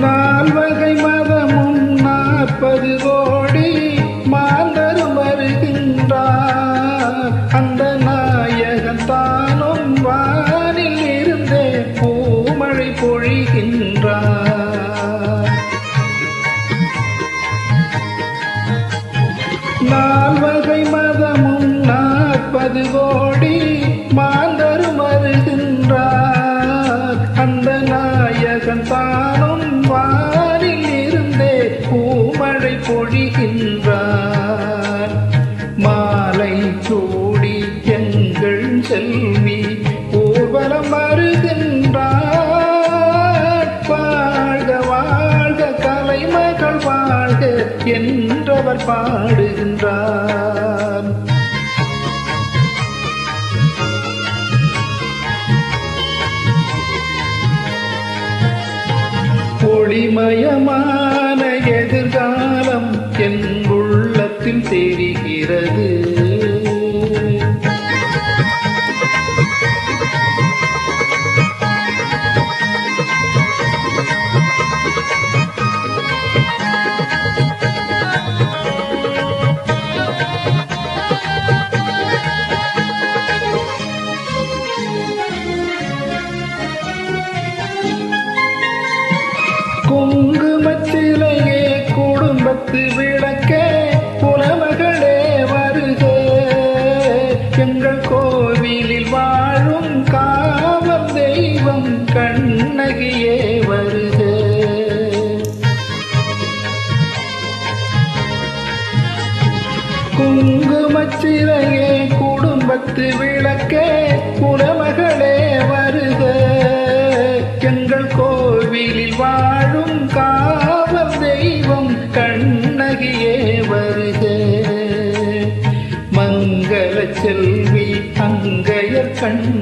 நால்வகை மதமும் நாற்பது கோடி மாந்தரும் வருகின்றார். அந்த நாயகன் தானும் வானில் இருந்தே பூமழை பொழிகின்றார். நால்வகை மதமும் நாற்பது கோடி மாந்தரும் வருகின்றார். அந்த நாயகன் தான் பொழிகின்றார். மாலை சூடி எங்கள் செல்வி ஊர்வலம் வருகின்றார். வாழ்க வாழ்க கலைமகள் வாழ்க என்றவர் பாடுகின்றார். ஒளிமயமான உள்ளத்தில் தெரிகிறது குங்குமச்சிலையே குடும்பத்து விளக்கே புலமகளே வருக. எங்கள் கோவிலில் வாழும் காவல் தெய்வம் கண்ணகியே வருக. மங்கள செல்வி அங்கையர் கண்